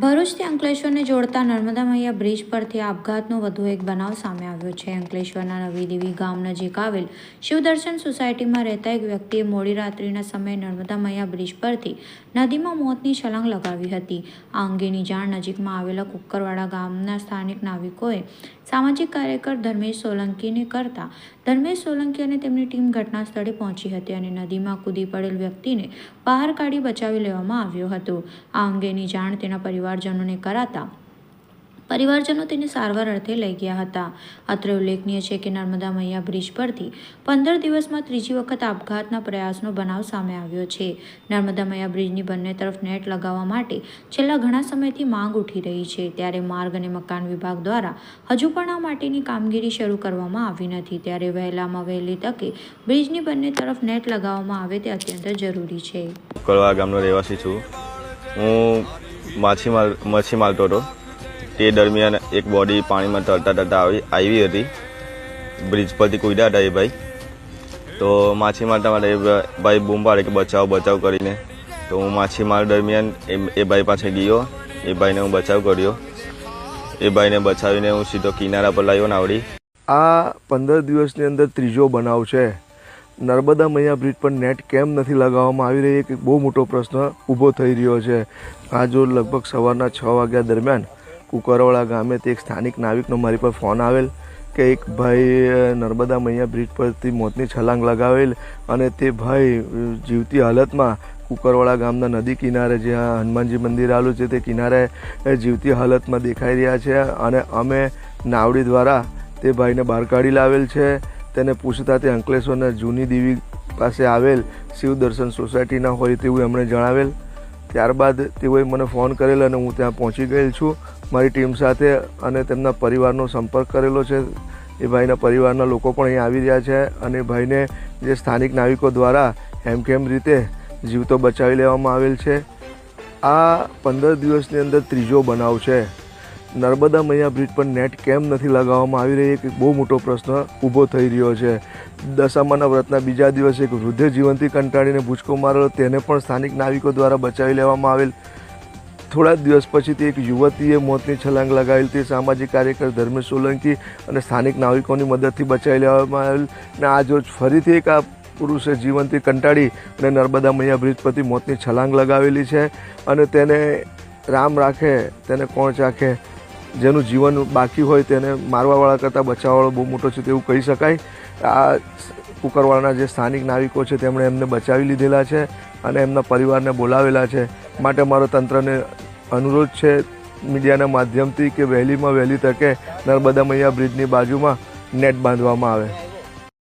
ભરૂચથી અંકલેશ્વરને જોડતા નર્મદા મૈયા બ્રિજ પરથી આપઘાતનો વધુ એક બનાવ સામે આવ્યો છે. અંકલેશ્વરના નવી દેવી ગામ નજીક આવેલ શિવદર્શન સોસાયટીમાં રહેતા એક વ્યક્તિએ મોડી રાત્રિના સમયે નર્મદા મૈયા બ્રિજ પરથી નદીમાં મોતની છલાંગ લગાવી હતી. આ અંગેની જાણ નજીકમાં આવેલા કુક્કરવાડા ગામના સ્થાનિક નાવિકોએ સામાજિક કાર્યકર ધર્મેશ સોલંકીને કરતા ધર્મેશ સોલંકી અને તેમની ટીમ ઘટના સ્થળે પહોંચી હતી અને નદીમાં કૂદી પડેલ વ્યક્તિને બહાર કાઢી બચાવી લેવામાં આવ્યો હતો. આ અંગેની જાણ તેના પરિવારજનોને કરાતા. પરિવારજનો તેને સારવાર અર્થે લઈ ગયા હતા. અત્રે ઉલ્લેખનીય છે કે નર્મદા મૈયા બ્રિજ પરથી પંદર દિવસમાં ત્રીજી વખત આપઘાતના પ્રયાસનો બનાવ સામે આવ્યો છે. નર્મદા મૈયા બ્રિજની બંને તરફ નેટ લગાવવા માટે છેલ્લા ઘણા સમયથી માંગ ઉઠી રહી છે. ત્યારે માર્ગ અને મકાન વિભાગ દ્વારા હજુ પણ આ માટેની કામગીરી શરૂ કરવામાં આવી નથી. ત્યારે વહેલામાં વહેલી તકે બ્રિજની બંને તરફ નેટ લગાવવામાં આવે તે અત્યંત જરૂરી છે. હું માછીમાર મચ્છી મારતો હતો તે દરમિયાન એક બોડી પાણીમાં તરતા તરતા આવી આવી હતી. બ્રિજ પરથી કૂદ્યા હતા એ ભાઈ. તો માછી મારતા માટે ભાઈ બૂમ પાડે કે બચાવ બચાવ કરીને. તો હું માછીમાર દરમિયાન એ ભાઈ પાસે ગયો. એ ભાઈને હું બચાવ કર્યો. એ ભાઈને બચાવીને હું સીધો કિનારા પર લાવ્યો નાવડી આ પંદર દિવસની અંદર ત્રીજો બનાવ છે. નર્મદા મૈયા બ્રિજ પર નેટ કેમ નથી લગાવવામાં આવી રહી, એક બહુ મોટો પ્રશ્ન ઊભો થઈ રહ્યો છે. આ લગભગ સવારના છ વાગ્યા દરમિયાન કુકરવાળા ગામે તે એક સ્થાનિક નાવિકનો મારી પર ફોન આવેલ કે એક ભાઈ નર્મદા મૈયા બ્રિજ પરથી મોતની છલાંગ લગાવેલ અને તે ભાઈ જીવતી હાલતમાં કુકરવાળા ગામના નદી કિનારે જ્યાં હનુમાનજી મંદિર આવેલું છે તે કિનારે જીવતી હાલતમાં દેખાઈ રહ્યા છે અને અમે નાવડી દ્વારા તે ભાઈને બહાર કાઢી લાવેલ છે. તેને પૂછતા તે અંકલેશ્વરના જૂની દેવી પાસે આવેલ શિવ દર્શન સોસાયટીના હોય તેવું એમણે જણાવેલ. ત્યારબાદ તેઓએ મને ફોન કરેલ અને હું ત્યાં પહોંચી ગયેલ છું. મારી ટીમ સાથે અને તેમના પરિવારનો સંપર્ક કરેલો છે. એ ભાઈના પરિવારના લોકો પણ અહીં આવી રહ્યા છે અને ભાઈને જે સ્થાનિક નાવિકો દ્વારા હેમખેમ રીતે જીવતો બચાવી લેવામાં આવેલ છે. આ પંદર દિવસની અંદર ત્રીજો બનાવ છે. નર્મદા મૈયા બ્રિજ પર નેટ કેમ નથી લગાવવામાં આવી રહી, એક બહુ મોટો પ્રશ્ન ઊભો થઈ રહ્યો છે. દશામાના વ્રતના બીજા દિવસે એક વૃદ્ધે જીવંતી કંટાળીને ભૂચકો મારેલો તેને પણ સ્થાનિક નાવિકો દ્વારા બચાવી લેવામાં આવેલ. થોડા જ દિવસ પછી તે એક યુવતીએ મોતની છલાંગ લગાવેલ, તે સામાજિક કાર્યકર ધર્મેશ સોલંકી અને સ્થાનિક નાવિકોની મદદથી બચાવી લેવામાં આવેલ અને આજ રોજ ફરીથી એક આ પુરુષે જીવંતી કંટાળી અને નર્મદા મૈયા બ્રિજ પરથી મોતની છલાંગ લગાવેલી છે અને તેને રામ રાખે, તેને કોણ ચાખે? જેનું જીવન બાકી હોય તેને મારવાવાળા કરતાં બચાવવાવાળો બહુ મોટો છે તેવું કહી શકાય. આ કુકરવાળાના જે સ્થાનિક નાવિકો છે તેમણે એમને બચાવી લીધેલા છે અને એમના પરિવારને બોલાવેલા છે. માટે મારો તંત્રને અનુરોધ છે મીડિયાના માધ્યમથી કે વહેલીમાં વહેલી તકે નર્મદા મૈયા બ્રિજની બાજુમાં નેટ બાંધવામાં આવે.